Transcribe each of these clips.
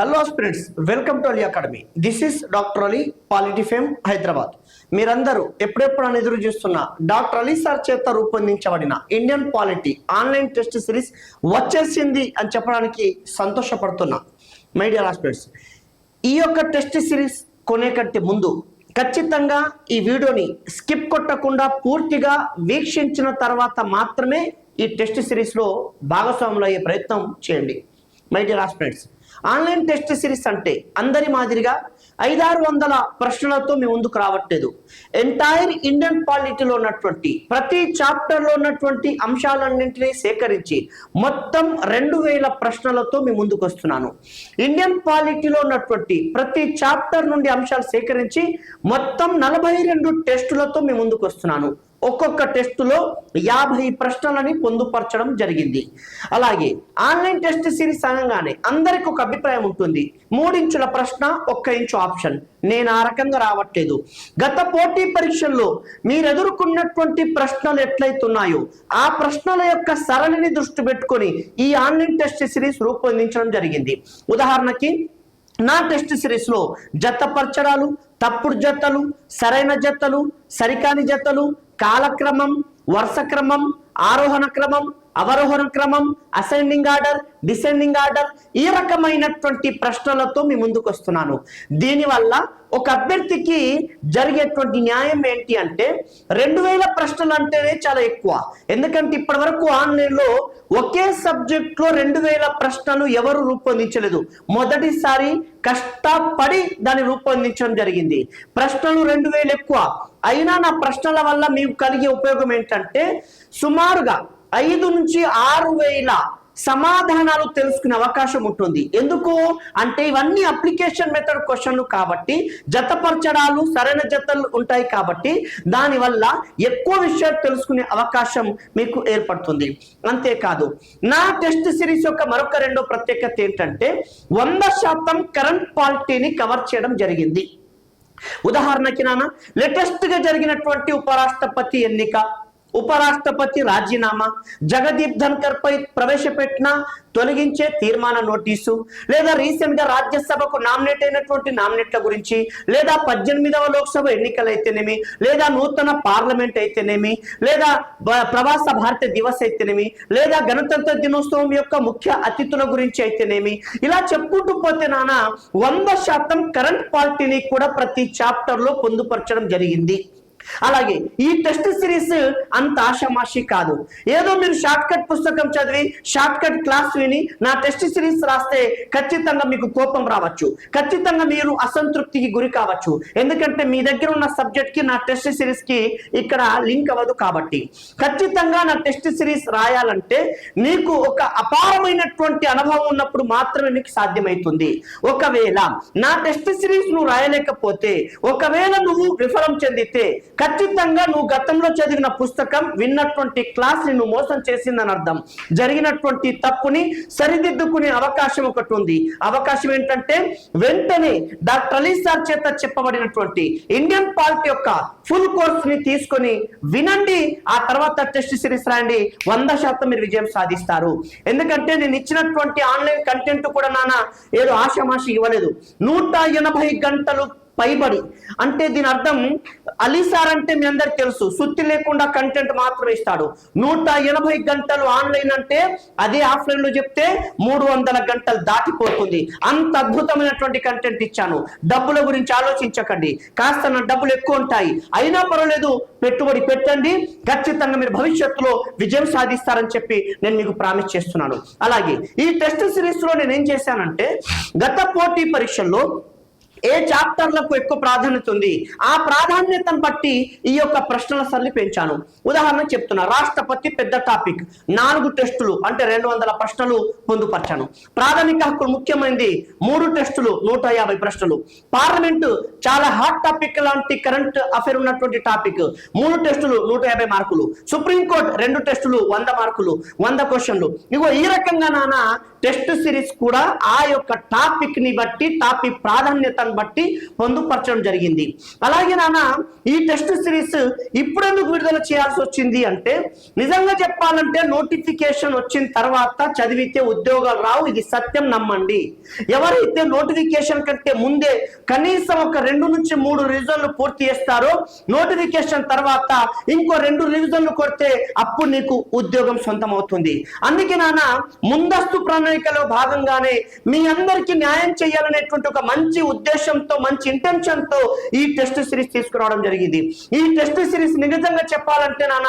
Hello spirits welcome to Ali academy this is doctor Ali polity fame Hyderabad మీరందరూ ఎప్పుడెప్పుడు అని ఎదురు చూస్తున్న డాక్టర్ అలీ సార్ చేత రూపొందించబడిన Indian polity online test series వచ్చేసింది అని చెప్పడానికి సంతోషపడుతున్నా. మై డియర్ హాస్పిటల్స్ ఈ యొక్క టెస్ట్ సిరీస్ కొనే కంటే ముందు ఖచ్చితంగా ఈ వీడియోని స్కిప్ కొట్టకుండా పూర్తిగా వీక్షించిన తర్వాత మాత్రమే ఈ టెస్ట్ సిరీస్లో భాగస్వాములు అయ్యే ప్రయత్నం చేయండి. My dear aspirants online test series అంటే అందరి మాదిరిగా ఐదారు వందల ప్రశ్నలతో మీ ముందుకు రావట్లేదు. ఎంటైర్ ఇండియన్ పాలిటీలో ఉన్నటువంటి ప్రతి చాప్టర్లో ఉన్నటువంటి అంశాలన్నింటినీ సేకరించి మొత్తం రెండు వేల ప్రశ్నలతో మీ ముందుకు వస్తున్నాను. ఇండియన్ పాలిటీలో ఉన్నటువంటి ప్రతి చాప్టర్ నుండి అంశాలు సేకరించి మొత్తం నలభై రెండు టెస్టులతో మీ ముందుకు వస్తున్నాను. ఒక్కొక్క టెస్టులో యాభై ప్రశ్నలని పొందుపరచడం జరిగింది. అలాగే ఆన్లైన్ టెస్ట్ సిరీస్ అనగానే అందరికి ఒక అభిప్రాయం ఉంటుంది. మూడించుల ప్రశ్న ఒక్క ఇంచు ఆప్షన్. నేను ఆ రకంగా రావట్లేదు. గత పోటీ పరీక్షల్లో మీరు ఎదుర్కొన్నటువంటి ప్రశ్నలు ఎట్లయితున్నాయో ఆ ప్రశ్నల యొక్క సరళిని దృష్టి పెట్టుకొని ఈ ఆన్లైన్ టెస్ట్ సిరీస్ రూపొందించడం జరిగింది. ఉదాహరణకి నా టెస్ట్ సిరీస్లో జతపరచడాలు తప్పుడు జతలు సరైన జతలు సరికాని జతలు కాలక్రమం వరుస క్రమం ఆరోహణ క్రమం అవరోహణ క్రమం అసెండింగ్ ఆర్డర్ డిసెండింగ్ ఆర్డర్ ఈ రకమైనటువంటి ప్రశ్నలతో మీ ముందుకు వస్తున్నాను. దీనివల్ల ఒక అభ్యర్థికి జరిగేటువంటి న్యాయం ఏంటి అంటే రెండు వేల ప్రశ్నలు అంటేనే చాలా ఎక్కువ. ఎందుకంటే ఇప్పటి వరకు ఆన్లైన్లో ఒకే సబ్జెక్ట్లో రెండు వేల ప్రశ్నలు ఎవరు రూపొందించలేదు. మొదటిసారి కష్టపడి దాన్ని రూపొందించడం జరిగింది. ప్రశ్నలు రెండు వేలు ఎక్కువ. అయినా నా ప్రశ్నల వల్ల మీకు కలిగే ఉపయోగం ఏంటంటే సుమారుగా ఐదు నుంచి ఆరు వేల సమాధానాలు తెలుసుకునే అవకాశం ఉంటుంది. ఎందుకు? అంటే ఇవన్నీ అప్లికేషన్ మెథడ్ క్వశ్చన్లు కాబట్టి జతపరచడాలు సరైన జతలు ఉంటాయి కాబట్టి దానివల్ల ఎక్కువ విషయాలు తెలుసుకునే అవకాశం మీకు ఏర్పడుతుంది. అంతేకాదు నా టెస్ట్ సిరీస్ యొక్క మరొక రెండో ప్రత్యేకత ఏంటంటే వంద శాతం కరెంట్ పాలిటీని కవర్ చేయడం జరిగింది. ఉదాహరణకి నాన్న లేటెస్ట్గా జరిగినటువంటి ఉపరాష్ట్రపతి ఎన్నిక. ఉపరాష్ట్రపతి రాజీనామా జగదీప్ ధన్కర్ పై ప్రవేశపెట్టిన తొలగించే తీర్మాన నోటీసు లేదా రీసెంట్గా రాజ్యసభకు నామినేట్ అయినటువంటి నామినేట్ల గురించి లేదా పద్దెనిమిదవ లోక్సభ ఎన్నికలైతేనేమి లేదా నూతన పార్లమెంట్ అయితేనేమి లేదా ప్రవాస భారత దివస్ అయితేనేమి లేదా గణతంత్ర దినోత్సవం యొక్క ముఖ్య అతిథుల గురించి అయితేనేమి ఇలా చెప్పుకుంటూ పోతే నాన్న వంద శాతం కరెంట్ పార్టీని కూడా ప్రతి చాప్టర్లో పొందుపరచడం జరిగింది. అలాగే ఈ టెస్ట్ సిరీస్ అంత ఆషామాషి కాదు. ఏదో మీరు షార్ట్ కట్ పుస్తకం చదివి షార్ట్ కట్ క్లాస్ విని నా టెస్ట్ సిరీస్ రాస్తే ఖచ్చితంగా మీకు కోపం రావచ్చు. ఖచ్చితంగా మీరు అసంతృప్తికి గురి కావచ్చు. ఎందుకంటే మీ దగ్గర ఉన్న సబ్జెక్ట్కి నా టెస్ట్ సిరీస్కి ఇక్కడ లింక్ అవ్వదు కాబట్టి. ఖచ్చితంగా నా టెస్ట్ సిరీస్ రాయాలంటే నీకు ఒక అపారమైనటువంటి అనుభవం ఉన్నప్పుడు మాత్రమే నీకు సాధ్యమవుతుంది ఒకవేళ నా టెస్ట్ సిరీస్ నువ్వు రాయలేకపోతే ఒకవేళ నువ్వు విఫలం చెందితే ఖచ్చితంగా నువ్వు గతంలో చదివిన పుస్తకం విన్నటువంటి క్లాస్ని నువ్వు మోసం చేసిందని అర్థం. జరిగినటువంటి తప్పుని సరిదిద్దుకునే అవకాశం ఒకటి ఉంది. అవకాశం ఏంటంటే వెంటనే డాక్టర్ అలీ సార్ చేత చెప్పబడినటువంటి ఇండియన్ పాలిటీ యొక్క ఫుల్ కోర్స్ని తీసుకొని వినండి. ఆ తర్వాత టెస్ట్ సిరీస్ రాయండి. వంద శాతం మీరు విజయం సాధిస్తారు. ఎందుకంటే నేను ఇచ్చినటువంటి ఆన్లైన్ కంటెంట్ కూడా నాన్న ఏదో ఆషామాషి ఇవ్వలేదు. నూట ఎనభై గంటలు పైబడి. అంటే దీని అర్థం అలీ సార్ అంటే మీ అందరికి తెలుసు సుత్తి లేకుండా కంటెంట్ మాత్రమే ఇస్తాడు. నూట ఎనభై గంటలు ఆన్లైన్ అంటే అదే ఆఫ్లైన్లో చెప్తే మూడు వందల గంటలు దాటిపోతుంది. అంత అద్భుతమైనటువంటి కంటెంట్ ఇచ్చాను. డబ్బుల గురించి ఆలోచించకండి. కాస్త నా డబ్బులు ఎక్కువ ఉంటాయి. అయినా పర్వాలేదు పెట్టుబడి పెట్టండి. ఖచ్చితంగా మీరు భవిష్యత్తులో విజయం సాధిస్తారని చెప్పి నేను మీకు ప్రామిస్ చేస్తున్నాను. అలాగే ఈ టెస్ట్ సిరీస్లో నేను ఏం చేశానంటే గత పోటీ పరీక్షల్లో ఏ చాప్టర్లకు ఎక్కువ ప్రాధాన్యత ఉంది? ఆ ప్రాధాన్యతను బట్టి ఈ యొక్క ప్రశ్నల సరళి పెంచాను. ఉదాహరణ చెప్తున్నా రాష్ట్రపతి పెద్ద టాపిక్. నాలుగు టెస్టులు అంటే రెండు వందల ప్రశ్నలు పొందుపరిచాను. ప్రాథమిక హక్కులు ముఖ్యమైనది మూడు టెస్టులు నూట యాభై ప్రశ్నలు. పార్లమెంటు చాలా హాట్ టాపిక్ లాంటి కరెంట్ అఫేర్ ఉన్నటువంటి టాపిక్ మూడు టెస్టులు నూట యాభై మార్కులు. సుప్రీంకోర్టు రెండు టెస్టులు వంద మార్కులు వంద క్వశ్చన్లు. ఇగో ఈ రకంగా నాన్న టెస్ట్ సిరీస్ కూడా ఆ యొక్క టాపిక్ని బట్టి టాపిక్ ప్రాధాన్యత అంశాలను బట్టి పొందుపరచడం జరిగింది. అలాగే నాన్న ఈ టెస్ట్ సిరీస్ ఇప్పుడెందుకు విడుదల చేయాల్సి వచ్చింది అంటే నిజంగా చెప్పాలంటే నోటిఫికేషన్ వచ్చిన తర్వాత చదివితే ఉద్యోగాలు రావు ఇది సత్యం నమ్మండి. ఎవరైతే నోటిఫికేషన్ కంటే ముందే కనీసం ఒక రెండు నుంచి మూడు రివిజన్లు పూర్తి చేస్తారో నోటిఫికేషన్ తర్వాత ఇంకో రెండు రివిజన్లు కొడితే అప్పుడు నీకు ఉద్యోగం సొంతం అవుతుంది అందుకే నాన్న ముందస్తు ప్రణాళికలో భాగంగానే మీ అందరికీ న్యాయం చేయాలనేటువంటి ఒక మంచి ఉద్దేశం ఉద్దేశంతో మంచి ఇంటెన్షన్తో ఈ టెస్ట్ సిరీస్ తీసుకురావడం జరిగింది. ఈ టెస్ట్ సిరీస్ నిజంగా చెప్పాలంటే నాన్న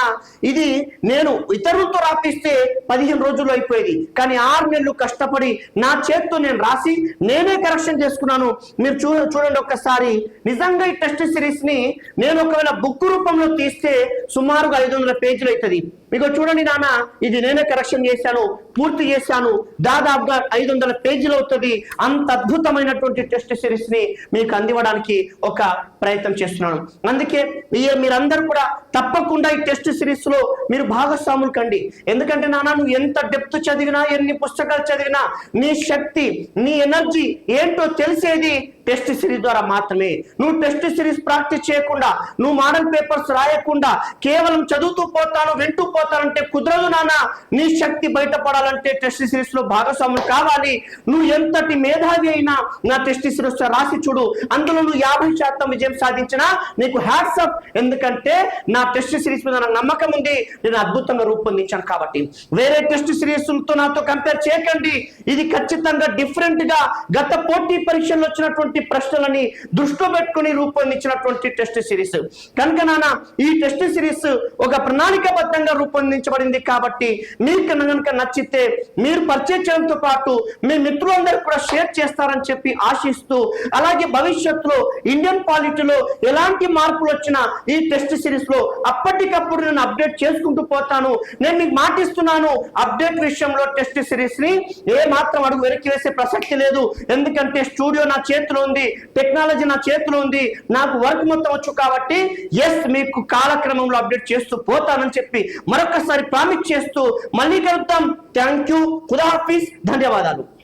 ఇది నేను ఇతరులతో రాపిస్తే పదిహేను రోజుల్లో అయిపోయేది. కానీ ఆరు నెలలు కష్టపడి నా చేత్తో నేను రాసి నేనే కరెక్షన్ చేసుకున్నాను. మీరు చూ చూడండి ఒక్కసారి. నిజంగా ఈ టెస్ట్ సిరీస్ని నేను ఒకవేళ బుక్ రూపంలో తీస్తే సుమారుగా ఐదు వందల పేజీలు అవుతుంది. మీకు చూడండి నాన్న ఇది నేనే కరెక్షన్ చేశాను పూర్తి చేశాను. దాదాపుగా ఐదు వందల పేజీలు అవుతుంది. అంత అద్భుతమైనటువంటి టెస్ట్ సిరీస్ని మీకు అందివ్వడానికి ఒక ప్రయత్నం చేస్తున్నాను. అందుకే మీరందరూ కూడా తప్పకుండా ఈ టెస్ట్ సిరీస్లో మీరు భాగస్వాములు కండి. ఎందుకంటే నాన్న నువ్వు ఎంత డెప్త్ చదివినా ఎన్ని పుస్తకాలు చదివినా నీ శక్తి నీ ఎనర్జీ ఏంటో తెలిసేది టెస్ట్ సిరీస్ ద్వారా మాత్రమే. నువ్వు టెస్ట్ సిరీస్ ప్రాక్టీస్ చేయకుండా నువ్వు మోడల్ పేపర్స్ రాయకుండా కేవలం చదువుతూ పోతాను వింటూ పోతానంటే కుదరదు నాన్న. నీ శక్తి బయటపడాలంటే టెస్ట్ సిరీస్లో భాగస్వాములు కావాలి. నువ్వు ఎంతటి మేధావి అయినా నా టెస్ట్ సిరీస్ రాసి చూడు. అందులో నువ్వు యాభై శాతం విజయం సాధించినా నీకు హ్యాట్సప్ ఎందుకంటే నా టెస్ట్ సిరీస్ మీద నాకు నమ్మకం ఉంది. నేను అద్భుతంగా రూపొందించాను కాబట్టి. వేరే టెస్ట్ సిరీస్తో నాతో కంపేర్ చేయకండి. ఇది ఖచ్చితంగా డిఫరెంట్గా గత పోటీ పరీక్షల్లో వచ్చినటువంటి ప్రశ్నలని దృష్టిలో పెట్టుకుని రూపొందించినటువంటి టెస్ట్ సిరీస్ కనుక నాన్న ఈ టెస్ట్ సిరీస్ ఒక ప్రణాళికాబద్ధంగా రూపొందించబడింది కాబట్టి మీకు కనుక నచ్చితే మీరు పర్చేజ్ చేయడంతో పాటు మీ మిత్రులందరూ కూడా షేర్ చేస్తారని చెప్పి ఆశిస్తూ అలాగే భవిష్యత్తులో ఇండియన్ పాలిటీలో ఎలాంటి మార్పులు వచ్చినా ఈ టెస్ట్ సిరీస్లో అప్పటికప్పుడు నేను అప్డేట్ చేసుకుంటూ పోతాను. నేను మీకు మాటిస్తున్నాను అప్డేట్ విషయంలో టెస్ట్ సిరీస్ని ఏ మాత్రం అడుగు వెనక్కి వేసే ప్రసక్తి లేదు. ఎందుకంటే స్టూడియో నా చేతిలో ఉంది. టెక్నాలజీ నా చేతిలో ఉంది. నాకు వర్క్ మొత్తం వచ్చు కాబట్టి ఎస్ మీకు కాలక్రమంలో అప్డేట్ చేస్తూ పోతానని చెప్పి మరొకసారి ప్రామిస్ చేస్తూ మళ్ళీ కలుద్దాం. థ్యాంక్ యూ ఖుదాఫీస్ ధన్యవాదాలు.